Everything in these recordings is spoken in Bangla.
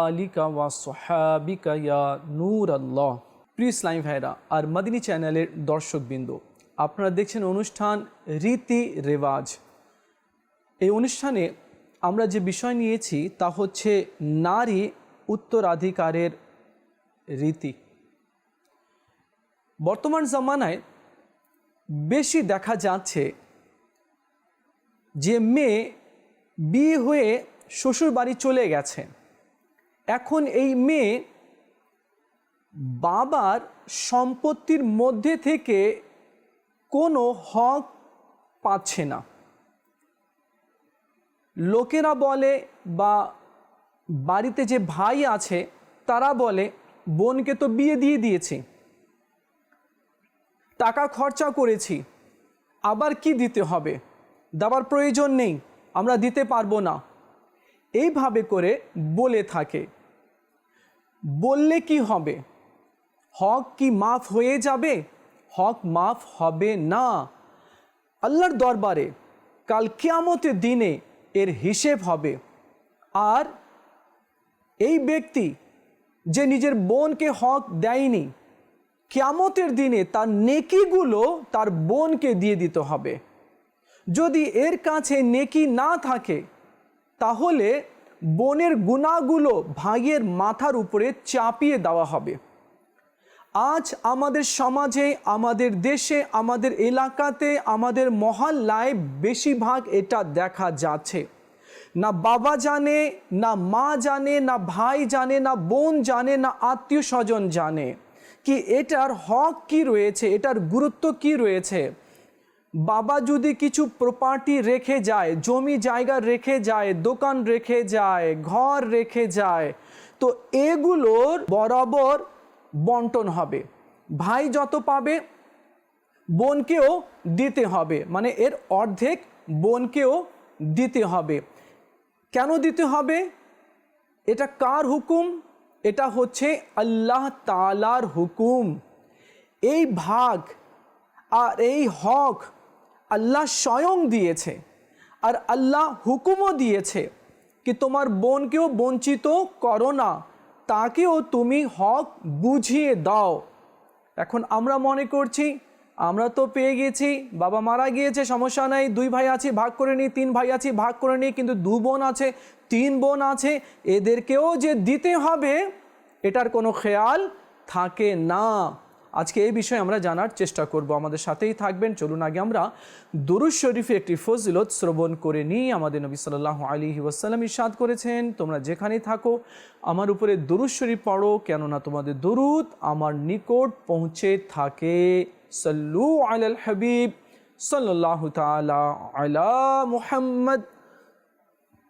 আলিকা সোহাবিকা আর মাদিনী চ্যানেলের দর্শকবৃন্দ, আপনারা দেখছেন অনুষ্ঠান রীতি রেওয়াজ। এই অনুষ্ঠানে আমরা যে বিষয় নিয়েছি, তা হচ্ছে নারী উত্তরাধিকারের রীতি। বর্তমান জামানায় বেশি দেখা যাচ্ছে যে মেয়ে বিয়ে হয়ে শ্বশুর বাড়ি চলে গেছে। এখন এই মেয়ে বাবার সম্পত্তির মধ্যে থেকে কোনো হক পাচ্ছে না। লোকেরা বলে বা বাড়িতে যে ভাই আছে, তারা বলে, বোনকে তো বিয়ে দিয়ে দিয়েছি। টাকা খরচা করেছি, আবার কি দিতে হবে? দেওয়ার প্রয়োজন নেই, আমরা দিতে পারব না। এইভাবে করে বলে থাকে। বললে কি হবে? হক কি মাফ হয়ে যাবে? হক মাফ হবে না। আল্লাহর দরবারে কাল কিয়ামতের দিনে এর হিসেব হবে। আর এই ব্যক্তি যে নিজের বোনকে হক দেয়নি, কিয়ামতের দিনে তার নেকিগুলো তার বোনকে দিয়ে দিতে হবে। যদি এর কাছে নেকি না থাকে, তাহলে বনের গুণাগুলো ভাইয়ের মাথার উপরে চাপিয়ে দেওয়া হবে। আজ আমাদের সমাজে, আমাদের দেশে, আমাদের এলাকাতে, আমাদের মহল্লায় বেশিরভাগ এটা দেখা যাচ্ছে। না বাবা জানে, না মা জানে, না ভাই জানে, না বোন জানে, না আত্মীয় স্বজন জানে। কি এটার হক কি রয়েছে? এটার গুরুত্ব কি রয়েছে? বাবা যদি কিছু প্রপার্টি রেখে যায়, জমি জায়গা রেখে যায়, দোকান রেখে যায়, ঘর রেখে যায়, তো এগুলোর বরাবর বন্টন হবে। ভাই যত পাবে, বোনকেও দিতে হবে। মানে এর অর্ধেক বোনকেও দিতে হবে। কেন দিতে হবে? এটা কার হুকুম? এটা হচ্ছে আল্লাহ তালার হুকুম। এই ভাগ আর এই হক আল্লাহ স্বয়ং দিয়েছে আর আল্লাহ হুকুমও দিয়েছে কি তোমার বোনকেও বঞ্চিত করো না, তাকেও তুমি হক বুঝিয়ে দাও। এখন আমরা মনে করছি, আমরা তো পেয়ে গেছি, বাবা মারা গিয়েছে, সমস্যা নাই, দুই ভাই আছি, ভাগ করে নিই, তিন ভাই আছি, ভাগ করে নিই, কিন্তু দু বোন আছে, তিন বোন আছে, এদেরকেও যে দিতে হবে, এটার কোনো খেয়াল থাকে না। আজকে এই বিষয়ে আমরা জানার চেষ্টা করব। আমাদের সাথেই থাকবেন। চলুন আগে আমরা দুরুজ শরীফে একটি ফজিলত শ্রবণ করে নিই। আমাদের নবী সাল্লাহ আলী ওয়াসাল্লাম ইসাদ করেছেন, তোমরা যেখানেই থাকো, আমার উপরে দুরুজ শরীফ পড়ো, কেননা তোমাদের দুরুদ আমার নিকট পৌঁছে থাকে। সাল্লু আলাল হাবিব সাল্লাহ তালা আলা মুহাম্মদ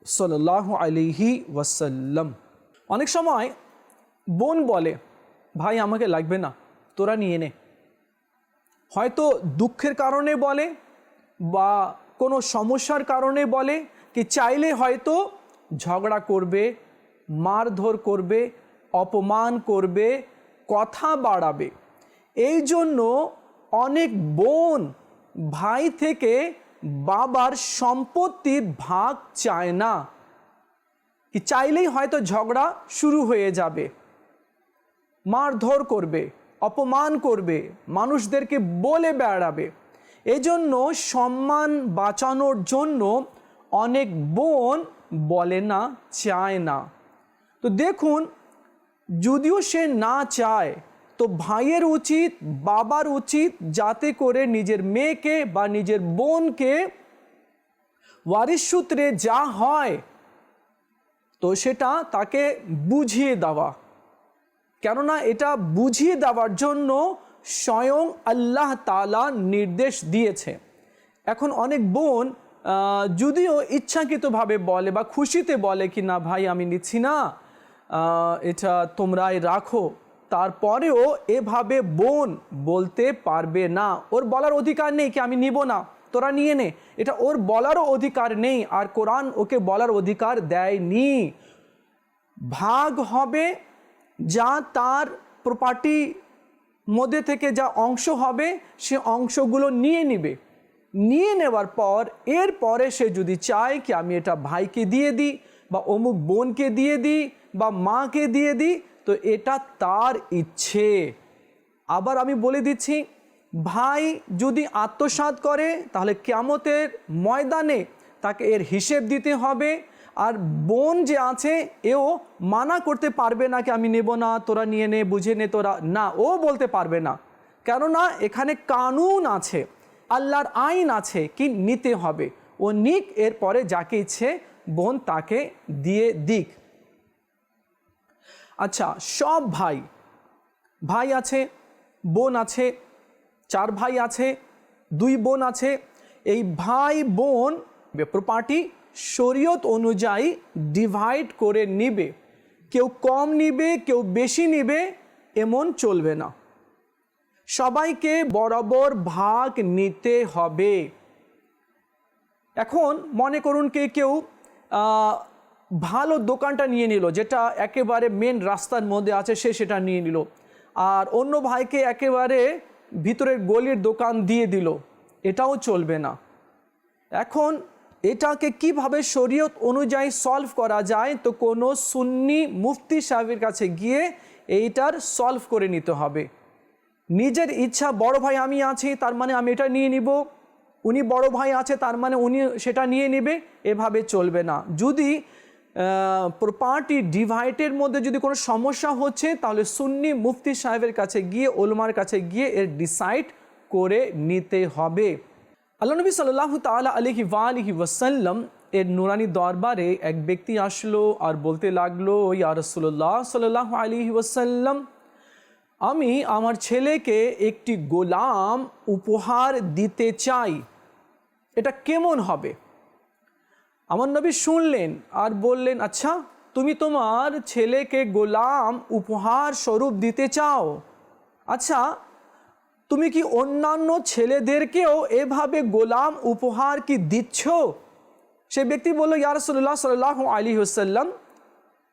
সাল্লাহ আলিহি ওয়াসাল্লাম। অনেক সময় বোন বলে, ভাই, আমাকে লাগবে না। তোরা নিয়ে নে। হয়তো দুঃখের কারণে বলে বা কোনো সমস্যার কারণে বলে কি চাইলে হয়তো ঝগড়া করবে, মারধর করবে, অপমান করবে, কথা বাড়াবে। এই জন্য অনেক বোন ভাই থেকে বাবার সম্পত্তির ভাগ চায় না। কি চাইলেই হয়তো ঝগড়া শুরু হয়ে যাবে, মারধর করবে। অপমান করবে, মানুষদেরকে বলে বেড়াবে। এজন্য সম্মান বাঁচানোর জন্য অনেক বোন বলে না, চায় না। তো দেখুন, যদিও সে না চায়, তো ভাইয়ের উচিত, বাবার উচিত যাতে করে নিজের মেয়েকে বা নিজের বোনকে ওয়ারিশ সূত্রে যা হয়, তো সেটা তাকে বুঝিয়ে দেওয়া। কেননা এটা বুঝিয়ে দেওয়ার জন্য স্বয়ং আল্লাহ তালা নির্দেশ দিয়েছে। এখন অনেক বোন যদিও ইচ্ছাকৃতভাবে বলে বা খুশিতে বলে কি, না ভাই, আমি নিচ্ছি না এটা তোমরাই রাখো। তারপরেও এভাবে বোন বলতে পারবে না। ওর বলার অধিকার নেই কি, আমি নিব না, তোরা নিয়ে নে। এটা ওর বলারও অধিকার নেই, আর কোরআন ওকে বলার অধিকার দেয়নি। ভাগ হবে যা তার প্রপার্টি মধ্যে থেকে যা অংশ হবে, সে অংশগুলো নিয়ে নেবে। নিয়ে নেওয়ার পর এরপরে সে যদি চায় কি আমি এটা ভাইকে দিয়ে দিই, বা অমুক বোনকে দিয়ে দিই, বা মাকে দিয়ে দিই, তো এটা তার ইচ্ছে। আবার আমি বলে দিচ্ছি, ভাই যদি আত্মসাৎ করে, তাহলে কেমতের ময়দানে তাকে এর হিসেব দিতে হবে আর বোন যে আছে, এও মানা করতে পারবে না কি আমি নেব না, তোরা নিয়ে নে, বুঝে নে তোরা। না, ও বলতে পারবে না। কেননা, এখানে কানুন আছে, আল্লাহর আইন আছে কি নিতে হবে। ও নিক, এরপরে যাকে ইচ্ছে বোন তাকে দিয়ে দিক। আচ্ছা সব ভাই ভাই আছে, বোন আছে, চার ভাই আছে, দুই বোন আছে, এই ভাই বোন প্রপার্টি শরীয়ত অনুযায়ী ডিভাইড করে নিবে। কেউ কম নিবে, কেউ বেশি নিবে, এমন চলবে না। সবাইকে বরাবর ভাগ নিতে হবে। এখন মনে করুন কে কেউ ভালো দোকানটা নিয়ে নিল, যেটা একেবারে মেন রাস্তার মধ্যে আছে, সে সেটা নিয়ে নিল। আর অন্য ভাইকে একেবারে ভিতরের গলির দোকান দিয়ে দিল। এটাও চলবে না। এখন এটাকে কীভাবে শরীয়ত অনুযায়ী সলভ করা যায়? তো কোনো সুন্নি মুফতি সাহেবের কাছে গিয়ে এইটার সলভ করে নিতে হবে। নিজের ইচ্ছা, বড় ভাই আমি আছি, তার মানে আমি এটা নিয়ে নিব। উনি বড় ভাই আছে, তার মানে উনি সেটা নিয়ে নেবে। এভাবে চলবে না। যদি প্রপার্টি ডিভাইডের মধ্যে যদি কোনো সমস্যা হচ্ছে, তাহলে সুন্নি মুফতি সাহেবের কাছে গিয়ে, ওলমার কাছে গিয়ে এর ডিসাইড করে নিতে হবে। আল্লাহ নবী সাল্লাহ তালা আলহি ওয়ালিহি ওয়াসাল্লাম এর নুরানি দরবারে এক ব্যক্তি আসলো আর বলতে লাগল, ইয়া রসুল্লাহ সাল্লাহ আলহি ওয়াসাল্লাম, আমি আমার ছেলেকে একটি গোলাম উপহার দিতে চাই। এটা কেমন হবে? আমার নবী শুনলেন আর বললেন আচ্ছা তুমি তোমার ছেলেকে গোলাম উপহার স্বরূপ দিতে চাও? আচ্ছা তুমি কি অন্যান্য ছেলেদেরকেও এভাবে গোলাম উপহার কি দিচ্ছ? সে ব্যক্তি বলল ইয়ারসল্লাহ সাল্লাহ আলী হুসাল্লাম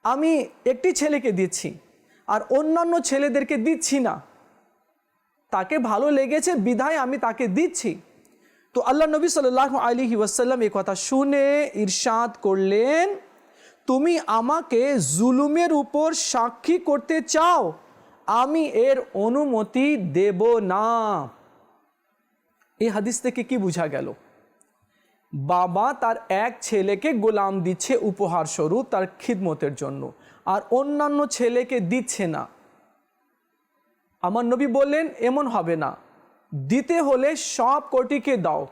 আমি একটি ছেলেকে দিচ্ছি আর অন্যান্য ছেলেদেরকে দিচ্ছি না। তাকে ভালো লেগেছে, বিধায় আমি তাকে দিচ্ছি। তো আল্লাহ নবী সাল্লাহ আলী ওয়াসাল্লাম এই কথা শুনে ইরশাদ করলেন, তুমি আমাকে জুলুমের উপর সাক্ষী করতে চাও আমি এর অনুমতি দেব না। এই হাদিস থেকে কি বোঝা গেল? বাবা তার এক ছেলেকে গোলাম দিচ্ছে উপহার স্বরূপ তার খিদমতের জন্য, আর অন্যান্য ছেলেকে দিচ্ছে না। আমার নবী বললেন, এমন হবে না। দিতে হলে সব কোটিকে দাও।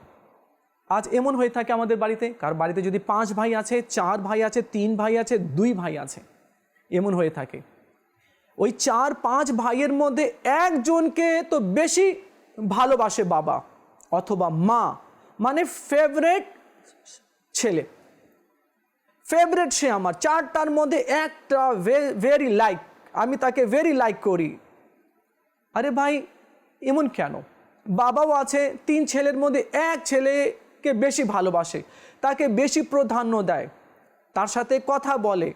আজ এমন হয়ে থাকে আমাদের বাড়িতে। কার বাড়িতে যদি পাঁচ ভাই আছে, চার ভাই আছে, তিন ভাই আছে, দুই ভাই আছে, এমন হয়ে থাকে। ওই চার পাঁচ ভাইয়ের মধ্যে একজনকে তো বেশি ভালোবাসে বাবা অথবা মা মানে ফেভারেট ছেলে। ফেভারেট সে আমার, চারটার মধ্যে একটা ভেরি লাইক আমি তাকে ভেরি লাইক করি। আরে ভাই, এমন কেন? বাবাও আছে, তিন ছেলের মধ্যে এক ছেলেকে বেশি ভালোবাসে, তাকে বেশি প্রাধান্য দেয়, তার সাথে কথা বলে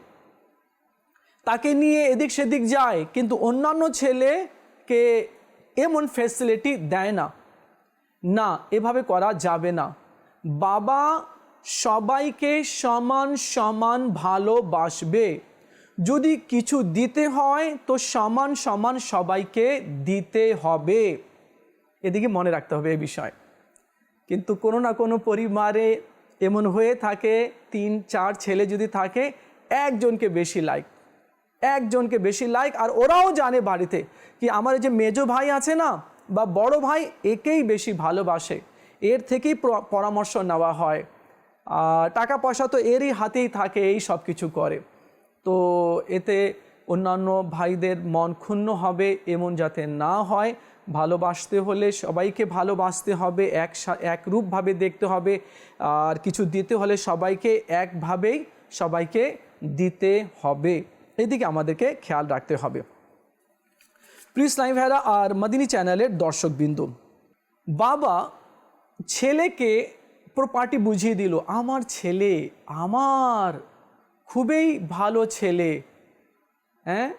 তাকে নিয়ে এদিক সেদিক যায়, কিন্তু অন্যান্য ছেলেকে এমন ফেসিলিটি দেয় না। না, এভাবে করা যাবে না। বাবা সবাইকে সমান সমান ভালোবাসবে। যদি কিছু দিতে হয়, তো সমান সমান সবাইকে দিতে হবে। এদিকে মনে রাখতে হবে এ বিষয়। কিন্তু কোনো না কোনো পরিবারে এমন হয়ে থাকে, তিন, চার ছেলে যদি থাকে, একজনকে বেশি লাইক একজনকে বেশি লাইক আর ওরাও জানে বাড়িতে কি আমার যে মেজো ভাই আছে না, বা বড় ভাই একেই বেশি ভালোবাসে। এর থেকেই পরামর্শ নেওয়া হয়। টাকা পয়সা তো এরই হাতেই থাকে, এই সব কিছু করে। তো এতে অন্যান্য ভাইদের মন ক্ষুণ্ণ হবে, এমন যাতে না হয়। ভালোবাসতে হলে সবাইকে ভালোবাসতে হবে, এক একরূপভাবে দেখতে হবে। আর কিছু দিতে হলে সবাইকে একভাবেই সবাইকে দিতে হবে। এদিকে আমাদেরকে খেয়াল রাখতে হবে। প্রিয় ইসলামী ভাইরা আর মদিনী চ্যানেলের দর্শকবৃন্দ, বাবা ছেলেকে প্রপার্টি বুঝিয়ে দিল, আমার ছেলে, আমার খুবই ভালো ছেলে হ্যাঁ?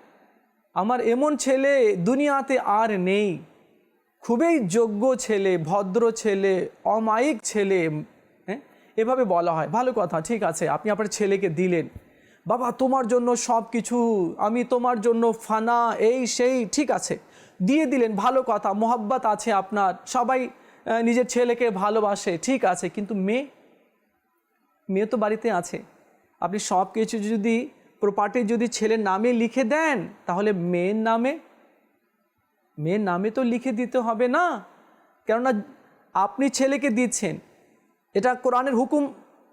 আমার এমন ছেলে দুনিয়াতে আর নেই। খুবই যোগ্য ছেলে, ভদ্র ছেলে, অমায়িক ছেলে হ্যাঁ? এভাবে বলা হয়। ভালো কথা, ঠিক আছে, আপনি আপনার ছেলেকে দিলেন। বাবা, তোমার জন্য সব কিছু আমি তোমার জন্য ফানা, এই, সেই, ঠিক আছে। দিয়ে দিলেন, ভালো কথা, মোহাব্বত আছে আপনার, সবাই নিজের ছেলেকে ভালোবাসে, ঠিক আছে, কিন্তু মেয়ে মেয়ে তো বাড়িতে আছে। আপনি সব কিছু যদি প্রপার্টি যদি ছেলের নামে লিখে দেন, তাহলে মেয়ের নামে মেয়ের নামে তো লিখে দিতে হবে না। কেননা, আপনি ছেলেকে দিচ্ছেন, এটা কোরআনের হুকুম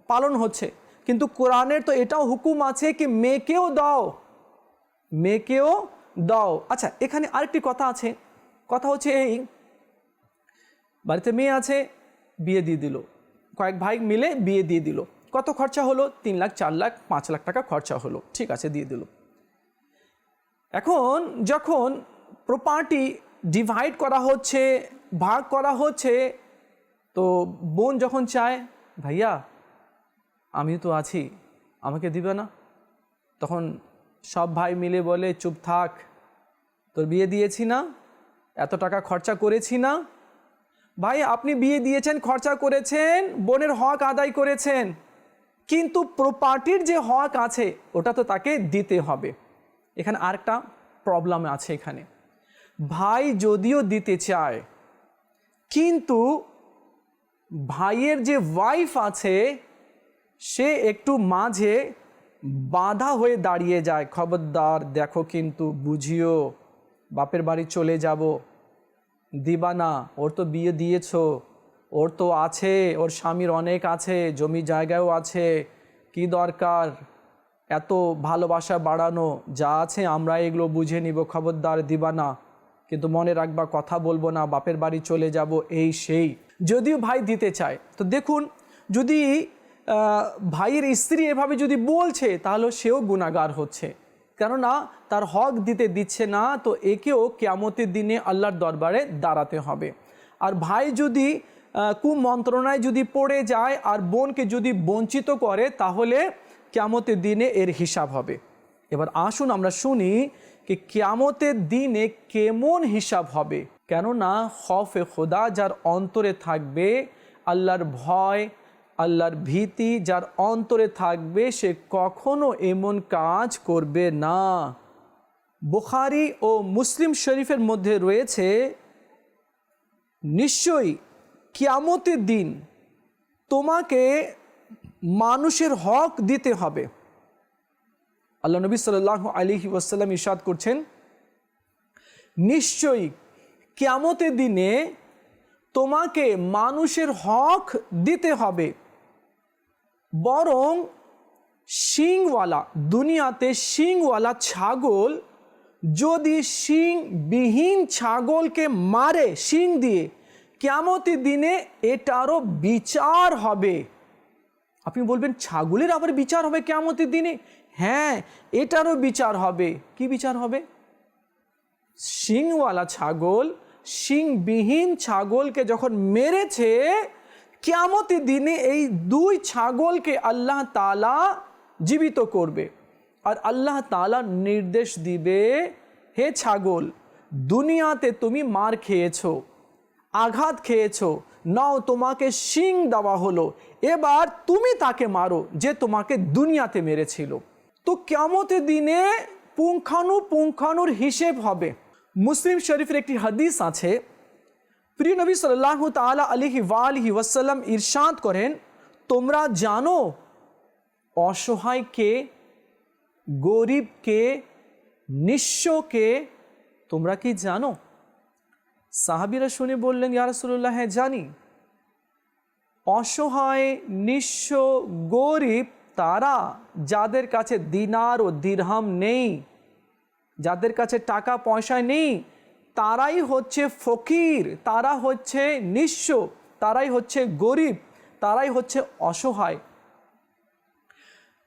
পালন হচ্ছে। কিন্তু কোরআনের তো এটাও হুকুম আছে কি মেয়েকেও দাও মেয়েকেও দাও। আচ্ছা এখানে আরেকটি কথা আছে। কথা হচ্ছে এই, বাড়িতে মেয়ে আছে, বিয়ে দিয়ে দিল। কয়েক ভাই মিলে বিয়ে দিয়ে দিল। কত খরচা হলো? তিন লাখ, চার লাখ, পাঁচ লাখ টাকা খরচা হলো। ঠিক আছে, দিয়ে দিল। এখন যখন প্রপার্টি ডিভাইড করা হচ্ছে, ভাগ করা হচ্ছে, তো বোন যখন চায়, ভাইয়া আমি তো আছি, আমাকে দিবে না। তখন সব ভাই মিলে বলে, চুপ থাক, তোর বিয়ে দিয়েছি না, এত টাকা খরচা করেছি না। ভাই, আপনি বিয়ে দিয়েছেন, খরচা করেছেন, বোনের হক আদায় করেছেন, কিন্তু প্রপার্টির যে হক আছে, ওটা তো তাকে দিতে হবে। এখানে আরেকটা প্রবলেম আছে এখানে। ভাই যদিও দিতে চায়, কিন্তু ভাইয়ের যে ওয়াইফ আছে সে একটু মাঝে বাধা হয়ে দাঁড়িয়ে যায়, খবরদার, দেখো কিন্তু, বুঝিও, বাপের বাড়ি চলে যাব। দিবা না ওর তো বিয়ে দিয়েছ, ওর তো আছে, ওর স্বামীর অনেক আছে, জমি জায়গাও আছে, কি দরকার? এত ভালোবাসা বাড়ানো, যা আছে আমরা এগুলো বুঝে নিব, খবরদার দিবা না কিন্তু মনে রাখবা, কথা বলব না, বাপের বাড়ি চলে যাব, এই সেই। যদিও ভাই দিতে চায়। তো দেখুন, যদি ভাইয়ের স্ত্রী এভাবে যদি বলছে, তাহলে সেও গুণাগার হচ্ছে। কেননা, তার হক দিতে দিচ্ছে না, তো একেও কেয়ামতের দিনে আল্লাহর দরবারে দাঁড়াতে হবে। আর ভাই যদি কুমন্ত্রণায় যদি পড়ে যায়, আর বোনকে যদি বঞ্চিত করে, তাহলে কেয়ামতের দিনে এর হিসাব হবে। এবার আসুন আমরা শুনি কি কেয়ামতের দিনে কেমন হিসাব হবে। কেননা খফে খোদা যার অন্তরে থাকবে, আল্লাহর ভয় আল্লাহর ভীতি যার অন্তরে থাকবে, সে কখনো এমন কাজ করবে না। বুখারি ও মুসলিম শরীফের মধ্যে রয়েছে, নিশ্চয়ই কিয়ামতের দিন তোমাকে মানুষের হক দিতে হবে। আল্লাহ নবী সাল্লাহ আলিহি ওয়াসাল্লাম ইরশাদ করছেন, নিশ্চয়ই কিয়ামতের দিনে তোমাকে মানুষের হক দিতে হবে। বরং শিংওয়ালা, দুনিয়াতে শিংওয়ালা ছাগল, যদি শিংবিহীন ছাগলকে মারে, শিং দিয়ে কেমতের দিনে এটারও বিচার হবে। আপনি বলবেন, ছাগলের আবার বিচার হবে কেমতের দিনে? হ্যাঁ এটারও বিচার হবে। কি বিচার হবে? শিংওয়ালা ছাগল, শিংবিহীন ছাগলকে যখন মেরেছে কেয়ামতের দিনে এই দুই ছাগলকে আল্লাহ তালা জীবিত করবে। আর আল্লাহ তালা নির্দেশ দিবে, হে ছাগল, দুনিয়াতে তুমি মার খেয়েছো, আঘাত খেয়েছো, নাও তোমাকে শিং দেওয়া হলো, এবার তুমি তাকে মারো যে তোমাকে দুনিয়াতে মেরেছিল। তো কেমতে দিনে পুঙ্খানু পুঙ্খানুর হিসেব হবে। মুসলিম শরীফের একটি হাদিস আছে প্রিয় নবী সাল্লাহ তালা আলিহি ওয়ালিহি ওয়াসাল্লাম ইরশাদ করেন, তোমরা জানো অসহায়কে গরিবকে নিঃস্বকে তোমরা কি জানো? সাহাবিরা শুনে বললেন, ইয়া রাসূলুল্লাহ হ্যাঁ জানি। অসহায়, নিঃস্ব, গরিব তারা যাদের কাছে দিনার ও দিরহাম নেই, যাদের কাছে টাকা পয়সা নেই তারাই হচ্ছে ফকির, তারা হচ্ছে নিঃস্ব, তারাই হচ্ছে গরিব, তারাই হচ্ছে অসহায়।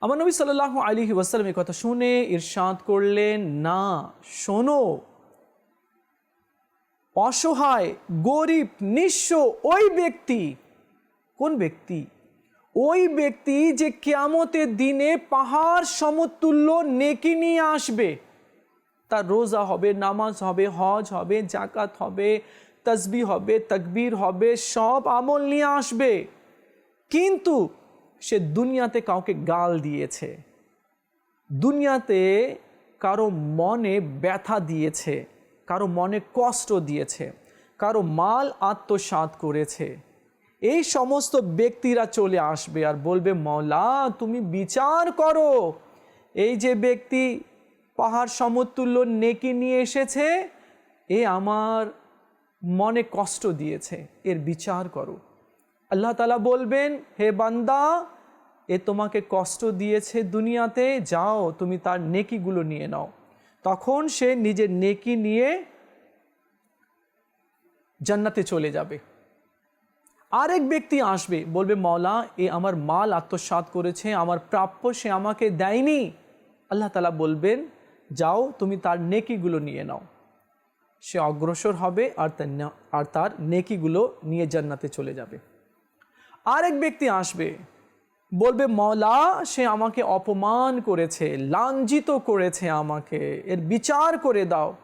আমার নবী সাল্লাহ আলী ওয়াসালাম কথা শুনে ইরশাদ করলেন, না, শোনো, অসহায়, গরিব, নিঃস্ব ওই ব্যক্তি, কোন ব্যক্তি? ওই ব্যক্তি যে কেয়ামতের দিনে পাহাড় সমতুল্য নেকি নিয়ে আসবে তার রোজা হবে, নামাজ হবে, হজ হবে জাকাত হবে তসবি হবে, তকবীর হবে, সব আমল নিয়ে আসবে। কিন্তু সে দুনিয়াতে কাউকে গাল দিয়েছে। দুনিয়াতে কারও মনে ব্যথা দিয়েছে, কারও মনে কষ্ট দিয়েছে, কারও মাল আত্মসাৎ করেছে। এই সমস্ত ব্যক্তিরা চলে আসবে আর বলবে, মৌলা, তুমি বিচার করো। এই যে ব্যক্তি পাহাড় সমতুল্য নেকি নিয়ে এসেছে, এ আমার মনে কষ্ট দিয়েছে, এর বিচার করো। আল্লাহ তালা বলবেন, হে বান্দা, এ তোমাকে কষ্ট দিয়েছে দুনিয়াতে, যাও, তুমি তার নেকিগুলো নিয়ে নাও। তখন সে নিজের নেকি নিয়ে জান্নাতে চলে যাবে। আরেক ব্যক্তি আসবে, বলবে মৌলা এ আমার মাল আত্মসাৎ করেছে, আমার প্রাপ্য সে আমাকে দেয়নি। আল্লাহ তালা বলবেন যাও, তুমি তার নেকিগুলো নিয়ে নাও। সে অগ্রসর হবে আর তার আর তার নেকিগুলো নিয়ে জান্নাতে চলে যাবে। আরেক ব্যক্তি আসবে, বলবে মৌলা সে আমাকে অপমান করেছে, লাঞ্ছিত করেছে আমাকে, এর বিচার করে দাও।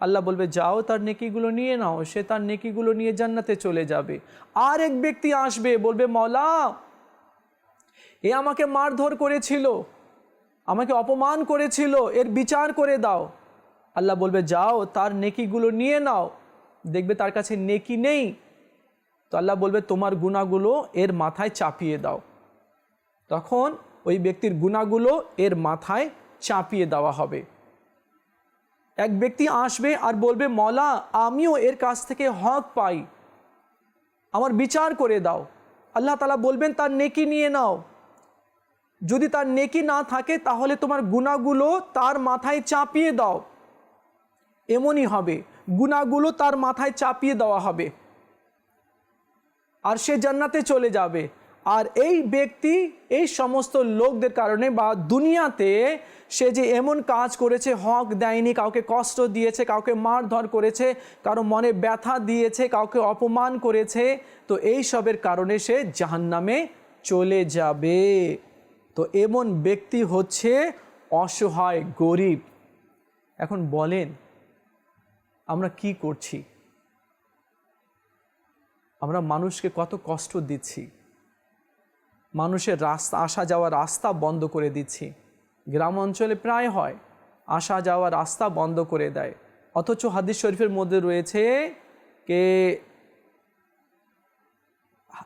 আল্লাহ বলবে, যাও, তার নেকিগুলো নিয়ে নাও, সে তার নেকিগুলো নিয়ে জান্নাতে চলে যাবে। আর এক ব্যক্তি আসবে, বলবে মৌলা এ আমাকে মারধর করেছিল। আমাকে অপমান করেছিল, এর বিচার করে দাও। আল্লাহ বলবে, যাও, তার নেকিগুলো নিয়ে নাও। দেখবে তার কাছে নেকি নেই। তো আল্লাহ বলবে, তোমার গুণাগুলো এর মাথায় চাপিয়ে দাও। তখন ওই ব্যক্তির গুণাগুলো এর মাথায় চাপিয়ে দেওয়া হবে। এক ব্যক্তি আসবে আর বলবে, মলা, আমিও এর কাছ থেকে হক পাই। আমার বিচার করে দাও। আল্লাহ তালা বলবেন, তার নেকি নিয়ে নাও। যদি তার নেকি না থাকে, তাহলে তোমার গুণাগুলো তার মাথায় চাপিয়ে দাও। এমনই হবে। গুণাগুলো তার মাথায় চাপিয়ে দেওয়া হবে। আর সে জান্নাতে চলে যাবে। আর এই ব্যক্তি, এই সমস্ত লোকদের কারণে বা দুনিয়াতে সে যে এমন কাজ করেছে, হক দেয়নি, কাউকে কষ্ট দিয়েছে, কাউকে মারধর করেছে, কারও মনে ব্যথা দিয়েছে, কাউকে অপমান করেছে, তো এই সবের কারণে সে জাহান্নামে চলে যাবে। তো এমন ব্যক্তি হচ্ছে অসহায়, গরিব। এখন বলেন, আমরা কি করছি? আমরা মানুষকে কত কষ্ট দিচ্ছি? মানুষের রাস্তা, আসা যাওয়া রাস্তা বন্ধ করে দিচ্ছি। গ্রাম অঞ্চলে প্রায় হয়, আসা যাওয়া রাস্তা বন্ধ করে দেয়। অথচ হাদিস শরীফের মধ্যে রয়েছে, কে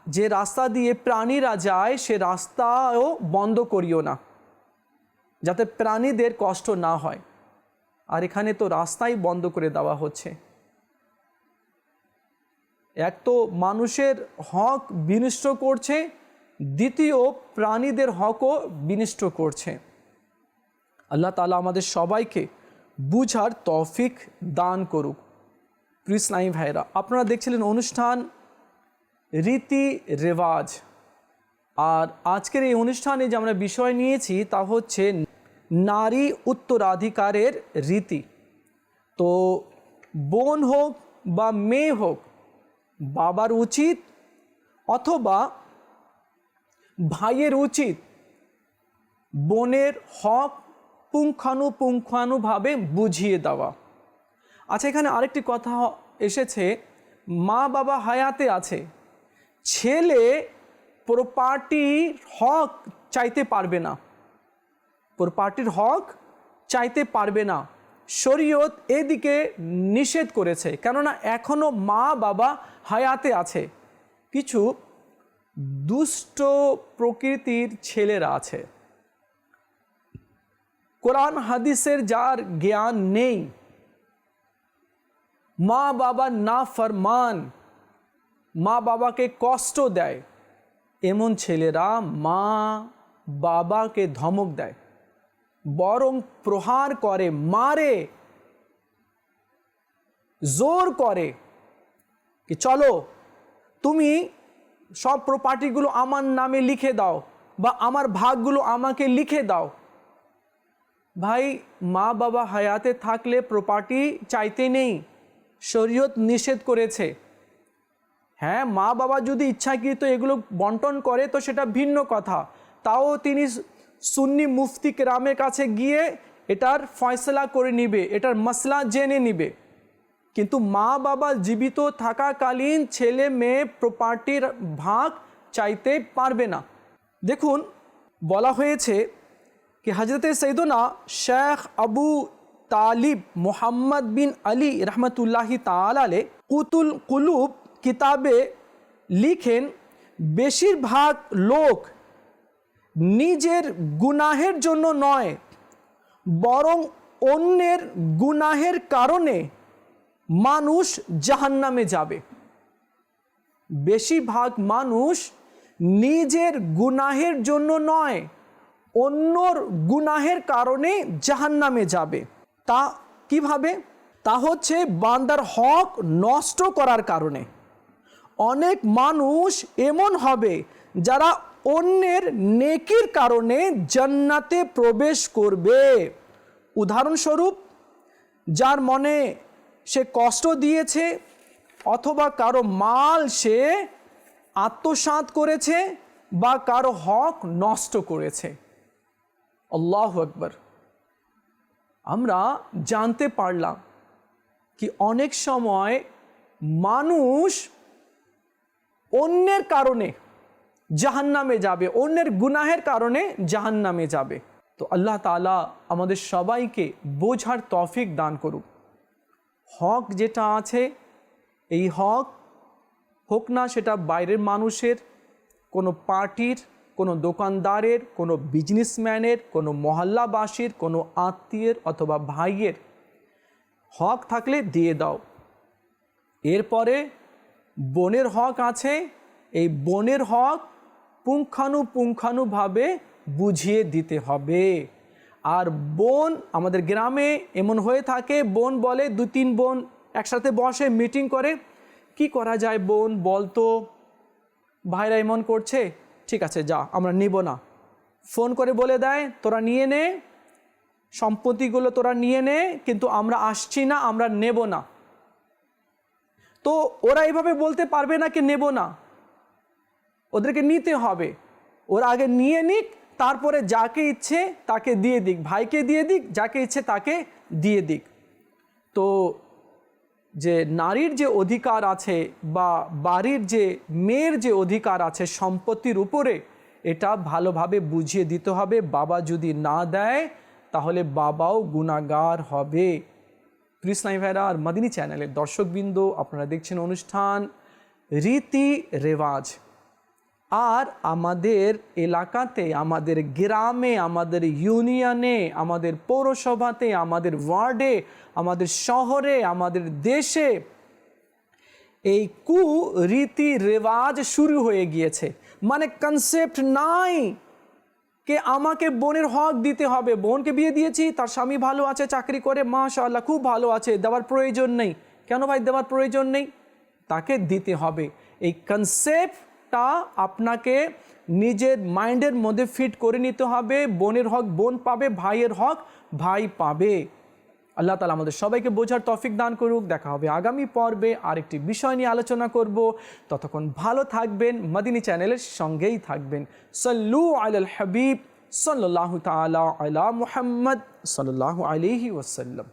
যে রাস্তা দিয়ে প্রাণীরা যায়, সে রাস্তাও বন্ধ করিও না, যাতে প্রাণীদের কষ্ট না হয়। আর এখানে তো রাস্তাই বন্ধ করে দেওয়া হচ্ছে। এক তো মানুষের হক বিনষ্ট করছে, দ্বিতীয় প্রাণীদের হকও বিনষ্ট করছে। আল্লাহ তালা আমাদের সবাইকে বুঝার তৌফিক দান করুক। কৃষ্ণাই ভাইরা আপনারা দেখছিলেন অনুষ্ঠান রীতি রেওয়াজ। আর আজকের এই অনুষ্ঠানে যে আমরা বিষয় নিয়েছি তা হচ্ছে নারী উত্তরাধিকারের রীতি। তো বোন হোক বা মেয়ে হোক, বাবার উচিত অথবা ভাইয়ের উচিত বোনের হক পুঙ্খানুপুঙ্খানুভাবে বুঝিয়ে দেওয়া। আচ্ছা এখানে আরেকটি কথা এসেছে মা বাবা হায়াতে আছে। ছেলে প্রপার্টির হক চাইতে পারবে না। প্রপার্টির হক চাইতে পারবে না। শরীয়ত এদিকে নিষেধ করেছে, কেননা এখনও মা বাবা হায়াতে আছে। কিছু দুষ্ট প্রকৃতির ছেলেরা আছে। কোরআন হাদিসের যার জ্ঞান নেই, মা বাবা না ফরমান মা বাবাকে কষ্ট দেয়। এমন ছেলেরা মা বাবাকে ধমক দেয়। বরং প্রহার করে, মারে। জোর করে কি, চলো, তুমি সব প্রপার্টিগুলো আমার নামে লিখে দাও বা আমার ভাগগুলো আমাকে লিখে দাও। ভাই, মা বাবা হায়াতে থাকলে প্রপার্টি চাইতে নেই। শরীয়ত নিষেধ করেছে। হ্যাঁ মা বাবা যদি ইচ্ছাকৃত এগুলো বন্টন করে, তো সেটা ভিন্ন কথা। তাও তিনি সুন্নি মুফতি কেরামের কাছে গিয়ে এটার ফয়সলা করে নিবে, এটার মশলা জেনে নিবে। কিন্তু মা বাবা জীবিত থাকাকালীন ছেলে মেয়ে প্রপার্টির ভাগ চাইতে পারবে না। দেখুন, বলা হয়েছে কি হজরতে সৈদনা শেখ আবু তালিব মোহাম্মদ বিন আলী রহমতুল্লাহি তালালে কুতুল কুলুব কিতাবে লিখেন, বেশিরভাগ লোক নিজের গুনাহের জন্য নয়, বরং অন্যের গুনাহের কারণে মানুষ জাহান্নামে যাবে। বেশিরভাগ মানুষ নিজের গুনাহের জন্য নয়, অন্যর গুনাহের কারণে জাহান্নামে যাবে। তা কীভাবে? তা হচ্ছে, বান্দার হক নষ্ট করার কারণে। অনেক মানুষ এমন হবে যারা অন্যের নেকির কারণে জান্নাতে প্রবেশ করবে। উদাহরণস্বরূপ, যার মনে সে কষ্ট দিয়েছে অথবা কারও মাল সে আত্মসাৎ করেছে বা কারও হক নষ্ট করেছে। আল্লাহ আকবর। আমরা জানতে পারলাম কি অনেক সময় মানুষ অন্যের কারণে জাহান্নামে যাবে, অন্যের গুনাহের কারণে জাহান্নামে যাবে। তো আল্লাহ তালা আমাদের সবাইকে বোঝার তফিক দান করুক। হক যেটা আছে, এই হক হোক না সেটা বাইরের মানুষের, কোনো পার্টির, কোনো দোকানদারের, কোনো বিজনেসম্যানের কোনো মহল্লাবাসীর, কোনো আত্মীয়ের অথবা ভাইয়ের হক থাকলে দিয়ে দাও। এরপরে বোনের হক আছে, এই বোনের হক পুঙ্খানুপুঙ্খানুভাবে বুঝিয়ে দিতে হবে। আর বোন আমাদের গ্রামে এমন হয়ে থাকে, বোন বলে দু তিন বোন একসাথে বসে, মিটিং করে, কি করা যায় বোন বলতো ভাইরা এমন করছে, ঠিক আছে, যা, আমরা নিব না। ফোন করে বলে দেয়, তোরা নিয়ে নে, সম্পত্তিগুলো তোরা নিয়ে নে, কিন্তু আমরা আসছি না, আমরা নেব না। তো ওরা এভাবে বলতে পারবে না কি নেব না। ওদেরকে নিতে হবে। ওরা আগে নিয়ে নিক, তারপরে যাকে ইচ্ছে তাকে দিয়ে দিক, ভাইকে দিয়ে দিক, যাকে ইচ্ছে তাকে দিয়ে দিক। তো যে নারীর যে অধিকার আছে বা বাড়ির যে মেয়ের যে অধিকার আছে সম্পত্তির উপরে, এটা ভালোভাবে বুঝিয়ে দিতে হবে। বাবা যদি না দেয়, তাহলে বাবাও গুণাগার হবে। কৃষ্ণাই ভাইরা আর মাদিনী চ্যানেলের দর্শকবৃন্দ, আপনারা দেখছেন অনুষ্ঠান রীতি রেওয়াজ। আর আমাদের এলাকাতে, আমাদের গ্রামে, আমাদের ইউনিয়নে, আমাদের পৌরসভাতে, আমাদের ওয়ার্ডে, আমাদের শহরে, আমাদের দেশে এই কু রীতি রেওয়াজ শুরু হয়ে গিয়েছে। মানে কনসেপ্ট নাই। কে আমাকে বোনের হক দিতে হবে। বোনকে বিয়ে দিয়েছি, তার স্বামী ভালো আছে, চাকরি করে মাশাল্লাহ খুব ভালো আছে, দেওয়ার প্রয়োজন নেই। কেন ভাই দেওয়ার প্রয়োজন নেই? তাকে দিতে হবে। এই কনসেপ্টটা আপনাকে নিজের মাইন্ডের মধ্যে ফিট করে নিতে হবে। বোনের হক বোন পাবে, ভাইয়ের হক ভাই পাবে। আল্লাহ তালা আমাদের সবাইকে বোঝার তফিক দান করুক। দেখা হবে আগামী পর্বে আরেকটি বিষয় নিয়ে আলোচনা করব। ততক্ষণ ভালো থাকবেন, মাদিনী চ্যানেলের সঙ্গেই থাকবেন। সল্লু আল হাবিব সাল্লাহ তালা মুহাম্মদ সাল্লাহ আলহি ওসাল্লাম